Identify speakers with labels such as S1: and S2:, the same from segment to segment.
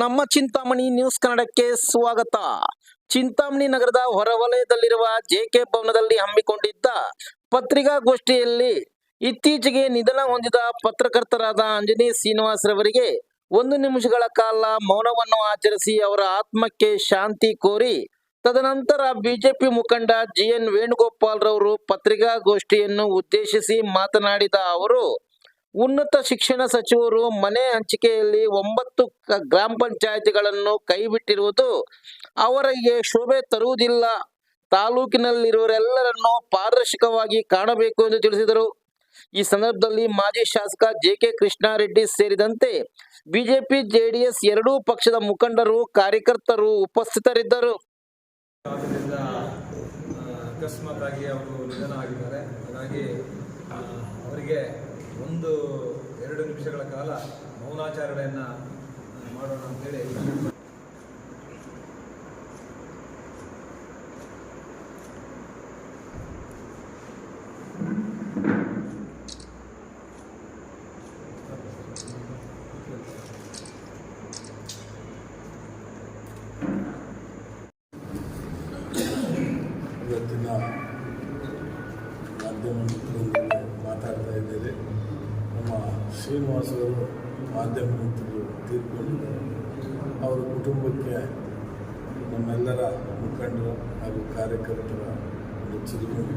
S1: ನಮ್ಮ ಚಿಂತಾಮಣಿ ನ್ಯೂಸ್ ಕನ್ನಡಕ್ಕೆ ಸ್ವಾಗತ. ಚಿಂತಾಮಣಿ ನಗರದ ಹೊರವಲಯದಲ್ಲಿರುವ ಜೆಕೆ ಭವನದಲ್ಲಿ ಹಮ್ಮಿಕೊಂಡಿದ್ದ ಪತ್ರಿಕಾಗೋಷ್ಠಿಯಲ್ಲಿ ಇತ್ತೀಚೆಗೆ ನಿಧನ ಹೊಂದಿದ ಪತ್ರಕರ್ತರಾದ ಅಂಜನಿ ಶ್ರೀನಿವಾಸ್ ರವರಿಗೆ ಒಂದು ನಿಮಿಷಗಳ ಕಾಲ ಮೌನವನ್ನು ಆಚರಿಸಿ ಅವರ ಆತ್ಮಕ್ಕೆ ಶಾಂತಿ ಕೋರಿ, ತದನಂತರ ಬಿಜೆಪಿ ಮುಖಂಡ ಜಿ ಎನ್ ವೇಣುಗೋಪಾಲ್ ರವರು ಪತ್ರಿಕಾಗೋಷ್ಠಿಯನ್ನು ಉದ್ದೇಶಿಸಿ ಮಾತನಾಡಿದ ಅವರು ಉನ್ನತ ಶಿಕ್ಷಣ ಸಚಿವರು ಮನೆ ಹಂಚಿಕೆಯಲ್ಲಿ ಒಂಬತ್ತು ಗ್ರಾಮ ಪಂಚಾಯತಿಗಳನ್ನು ಕೈಬಿಟ್ಟಿರುವುದು ಅವರಿಗೆ ಶೋಭೆ ತರುವುದಿಲ್ಲ. ತಾಲೂಕಿನಲ್ಲಿರುವರೆಲ್ಲರನ್ನು ಪಾರದರ್ಶಕವಾಗಿ ಕಾಣಬೇಕು ಎಂದು ತಿಳಿಸಿದರು. ಈ ಸಂದರ್ಭದಲ್ಲಿ ಮಾಜಿ ಶಾಸಕ ಜೆ ಕೆ ಕೃಷ್ಣಾರೆಡ್ಡಿ ಸೇರಿದಂತೆ ಬಿಜೆಪಿ, ಜೆಡಿಎಸ್ ಎರಡೂ ಪಕ್ಷದ ಮುಖಂಡರು, ಕಾರ್ಯಕರ್ತರು ಉಪಸ್ಥಿತರಿದ್ದರು.
S2: ಅಕಸ್ಮಾತ್ ಅವರು ನಿಧನ ಆಗಿದ್ದಾರೆ ಹಾಗಾಗಿ ಅವರಿಗೆ ಒಂದು ಎರಡು ನಿಮಿಷಗಳ ಕಾಲ ಮೌನಾಚರಣೆಯನ್ನು ಮಾಡೋಣ ಅಂತೇಳಿ.
S3: ಇವತ್ತಿನ ಮಾಧ್ಯಮ ಮಾತಾಡ್ತಾ ಇದ್ದೇವೆ. ನಮ್ಮ ಶ್ರೀನಿವಾಸರು ಮಾಧ್ಯಮ ಮಿತ್ರರು ತೀರ್ಕೊಂಡಿದ್ದಾರೆ ಅವರ ಕುಟುಂಬಕ್ಕೆ ನಮ್ಮೆಲ್ಲರ ಮುಖಂಡರು ಹಾಗೂ ಕಾರ್ಯಕರ್ತರ ಚಿರುಮುಡಿ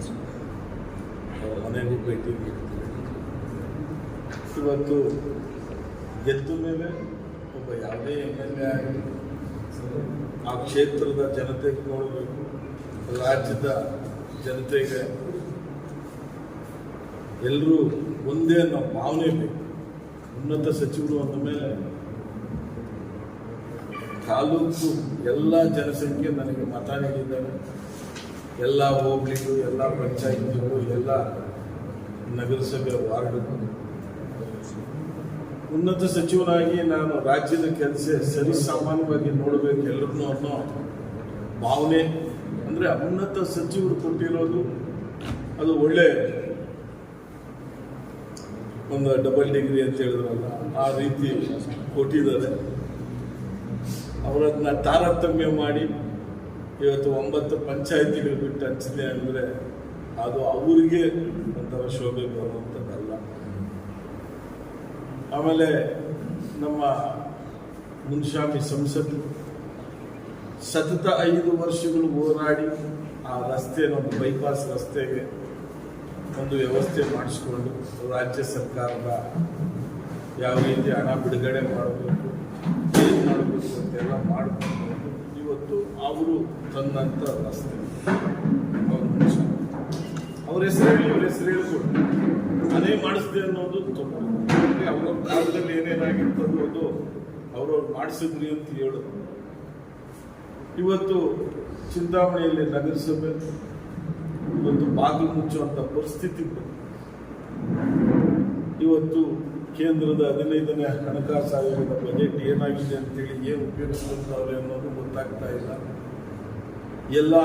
S3: ಅವರ ಮನೆಗೂ ಭೇಟಿ ನೀಡ್ತೀವಿ. ಇವತ್ತು ಗೆದ್ದ ಮೇಲೆ ಒಬ್ಬ ಯಾವುದೇ ಎಂ ಎಲ್ ಎ ಆಗಲಿ ಆ ಕ್ಷೇತ್ರದ ಜನತೆಗೆ ನೋಡಬೇಕು. ರಾಜ್ಯದ ಜನತೆಗೆ ಎಲ್ಲರೂ ಒಂದೇ ಅನ್ನೋ ಭಾವನೆ ಬೇಕು. ಉನ್ನತ ಸಚಿವರು ಅಂದ ಮೇಲೆ ತಾಲೂಕು ಎಲ್ಲ ಜನಸಂಖ್ಯೆ ನನಗೆ ಮತ ನೀಡಿದ್ದಾರೆ. ಎಲ್ಲ ಹೋಬಳಿಗೂ ಎಲ್ಲ ಪಂಚಾಯಿತಿಗಳು, ಎಲ್ಲ ನಗರಸಭೆ ವಾರ್ಡ್ಗೂ ಉನ್ನತ ಸಚಿವನಾಗಿ ನಾನು ರಾಜ್ಯದ ಕೆಲಸ ಸರಿ ಸಾಮಾನ್ಯವಾಗಿ ನೋಡಬೇಕು ಎಲ್ಲರನ್ನೂ ಅನ್ನೋ ಭಾವನೆ. ಅಂದರೆ ಉನ್ನತ ಸಚಿವರು ಕೊಟ್ಟಿರೋದು ಅದು ಒಳ್ಳೆ ಒಂದು ಡಬಲ್ ಡಿಗ್ರಿ ಅಂತ ಹೇಳಿದ್ರಲ್ಲ, ಆ ರೀತಿ ಕೊಟ್ಟಿದ್ದಾರೆ. ಅವರದನ್ನ ತಾರತಮ್ಯ ಮಾಡಿ ಇವತ್ತು ಒಂಬತ್ತು ಪಂಚಾಯತಿಗಳು ಬಿಟ್ಟು ಹಂಚಿದೆ ಅಂದರೆ ಅದು ಅವರಿಗೆ ಒಂಥರ ಶೋಭೆ ಬರುವಂಥದ್ದಲ್ಲ. ಆಮೇಲೆ ನಮ್ಮ ಮುನ್ಶಾಮಿ ಸಂಸತ್ತು ಸತತ ಐದು ವರ್ಷಗಳು ಹೋರಾಡಿ ಆ ರಸ್ತೆ, ನಮ್ಮ ಬೈಪಾಸ್ ರಸ್ತೆಗೆ ಒಂದು ವ್ಯವಸ್ಥೆ ಮಾಡಿಸ್ಕೊಂಡು ರಾಜ್ಯ ಸರ್ಕಾರದ ಯಾವ ರೀತಿ ಹಣ ಬಿಡುಗಡೆ ಮಾಡಬೇಕು, ಏನು ಮಾಡಬೇಕು ಅಂತೆಲ್ಲ ಮಾಡಿಕೊಂಡು ಇವತ್ತು ಅವರು ತಂದಂಥ ರಸ್ತೆ. ಅವ್ರ ಹೆಸರು ಹೆಸರು ಹೇಳ್ಕೊಡು ಮನೆ ಮಾಡಿಸ್ದೆ ಅನ್ನೋದು ತಪ್ಪು. ಅವ್ರವ್ರ ಕಾಲದಲ್ಲಿ ಏನೇನಾಗಿತ್ತು ಅನ್ನೋದು ಅವ್ರವ್ರು ಮಾಡಿಸಿದ್ರಿ ಅಂತ ಹೇಳೋದು ಇವತ್ತು ಚಿಂತಾಮಣಿಯಲ್ಲಿ ನಗರಸಭೆ ಇವತ್ತು ಬಾಗಿಲು ಮುಚ್ಚುವಂತ ಪರಿಸ್ಥಿತಿ. ಇವತ್ತು ಕೇಂದ್ರದ ಹದಿನೈದನೇ ಹಣಕಾಸು ಆಯೋಗದ ಬಜೆಟ್ ಏನಾಗಿದೆ ಅಂತೇಳಿ ಏನು ಉಪಯೋಗಿಸ್ಕೊಳ್ತಾವ್ರೆ ಅನ್ನೋದು ಗೊತ್ತಾಗ್ತಾ ಇಲ್ಲ. ಎಲ್ಲ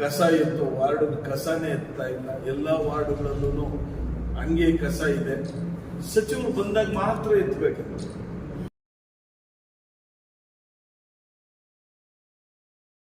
S3: ಕಸ ಎತ್ತು ವಾರ್ಡ್ ಕಸನೇ ಎತ್ತಾ ಇಲ್ಲ. ಎಲ್ಲ ವಾರ್ಡ್ಗಳಲ್ಲೂ ಹಂಗೆ ಕಸ ಇದೆ. ಸಚಿವರು ಬಂದಾಗ ಮಾತ್ರ ಎತ್ತಬೇಕು